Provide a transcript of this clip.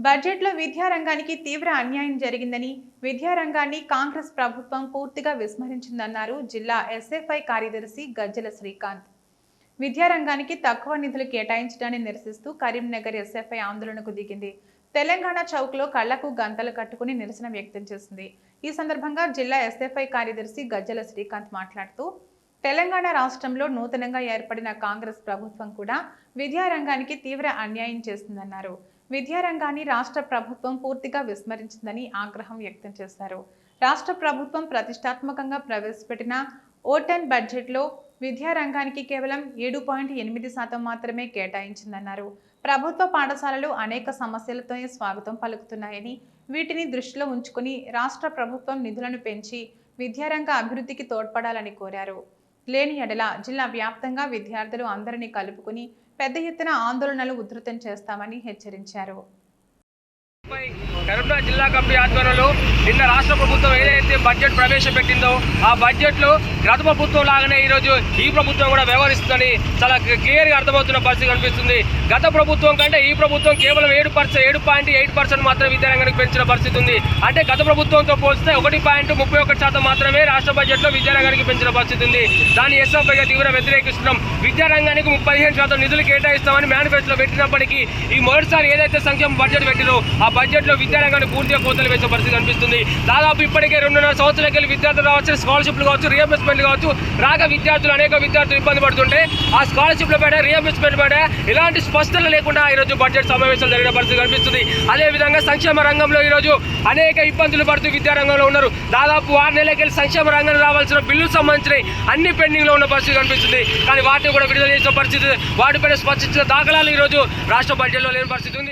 బడ్జెట్లో విద్యారంగానికి తీవ్ర అన్యాయం జరిగిందని విద్యారంగాన్ని కాంగ్రెస్ ప్రభుత్వం పూర్తిగా విస్మరించిందన్నారు జిల్లా ఎస్ఎఫ్ఐ కార్యదర్శి గజ్జల శ్రీకాంత్. విద్యారంగానికి తక్కువ నిధులు కేటాయించడాన్ని నిరసిస్తూ కరీంనగర్ ఎస్ఎఫ్ఐ ఆందోళనకు దిగింది. తెలంగాణ చౌక్లో కళ్ళకు గంతలు కట్టుకుని నిరసన వ్యక్తం చేసింది. ఈ సందర్భంగా జిల్లా ఎస్ఎఫ్ఐ కార్యదర్శి గజ్జల శ్రీకాంత్ మాట్లాడుతూ తెలంగాణ రాష్ట్రంలో నూతనంగా ఏర్పడిన కాంగ్రెస్ ప్రభుత్వం కూడా విద్యారంగానికి తీవ్ర అన్యాయం చేస్తుందన్నారు విద్యారంగాన్ని రాష్ట్ర ప్రభుత్వం పూర్తిగా విస్మరించిందని ఆగ్రహం వ్యక్తం చేశారు. రాష్ట్ర ప్రభుత్వం ప్రతిష్టాత్మకంగా ప్రవేశపెట్టిన ఓటెన్ బడ్జెట్లో విద్యారంగానికి కేవలం ఏడు పాయింట్ ఎనిమిది శాతం మాత్రమే కేటాయించిందన్నారు. ప్రభుత్వ పాఠశాలలు అనేక సమస్యలతో స్వాగతం పలుకుతున్నాయని వీటిని దృష్టిలో ఉంచుకుని రాష్ట్ర ప్రభుత్వం నిధులను పెంచి విద్యారంగ అభివృద్ధికి తోడ్పడాలని కోరారు. లేని ఎడల జిల్లా వ్యాప్తంగా విద్యార్థులు అందరినీ కలుపుకుని పెద్ద ఎత్తున ఆందోళనలు ఉధృతం చేస్తామని హెచ్చరించారు. కరీంనగర్ జిల్లా కమిటీ ఆధ్వర్యంలో నిన్న రాష్ట్ర ప్రభుత్వం ఏదైతే బడ్జెట్ ప్రవేశపెట్టిందో ఆ బడ్జెట్లో గత ప్రభుత్వం లాగానే ఈ రోజు ఈ ప్రభుత్వం కూడా వ్యవహరిస్తుందని చాలా క్లియర్గా అర్థమవుతున్న పరిస్థితి కనిపిస్తుంది. గత ప్రభుత్వం కంటే ఈ ప్రభుత్వం కేవలం ఏడు పర్సెంట్ ఏడు పాయింట్ ఎయిట్ పర్సెంట్ మాత్రమే విద్యారంగానికి పెంచిన పరిస్థితి ఉంది. అంటే గత ప్రభుత్వంతో పోలిస్తే ఒకటి పాయింట్ ముప్పై ఒకటి శాతం మాత్రమే రాష్ట్ర బడ్జెట్లో విద్యారంగానికి పెంచిన పరిస్థితి ఉంది. దాన్ని ఎస్ఎఫ్ఐగా తీవ్ర వ్యతిరేకిస్తున్నాం. విద్యారంగానికి పదిహేను శాతం నిధులు కేటాయిస్తామని మేనిఫెస్టోలో పెట్టినప్పటికీ ఈ మొదటిసారి ఏదైతే సంక్షేమ బడ్జెట్ పెట్టినో ఆ బడ్జెట్ లో విద్యారంగాన్ని పూర్తిగా కోతలు వేసే పరిస్థితి కనిపిస్తుంది. దాదాపు ఇప్పటికే రెండున్నర సంవత్సరాలకి వెళ్ళి విద్యార్థులు రావచ్చు స్కాలర్షిప్లు కావచ్చు రియంబర్స్మెంట్ కావచ్చు. రాక విద్యార్థులు అనేక విద్యార్థులు ఇబ్బంది పడుతుంటే ఆ స్కాలర్షిప్ల పైన రియంబర్స్మెంట్ పైన ఎలాంటి స్పష్టత లేకుండా ఈ రోజు బడ్జెట్ సమావేశాలు జరిగిన పరిస్థితి కనిపిస్తుంది. అదే విధంగా సంక్షేమ రంగంలో ఈ రోజు అనేక ఇబ్బందులు పడుతూ విద్యారంగంలో ఉన్నారు. దాదాపు ఆరు నెలలకెళ్ళి సంక్షేమ రంగంలో రావాల్సిన బిల్లులు సంబంధించిన అన్ని పెండింగ్లో ఉన్న పరిస్థితి కనిపిస్తుంది. కానీ వాటిని కూడా విడుదల చేసిన పరిస్థితి వాటిపైన స్పష్టించిన దాఖలాలు ఈ రోజు రాష్ట్ర బడ్జెట్లో లేని పరిస్థితి ఉంది.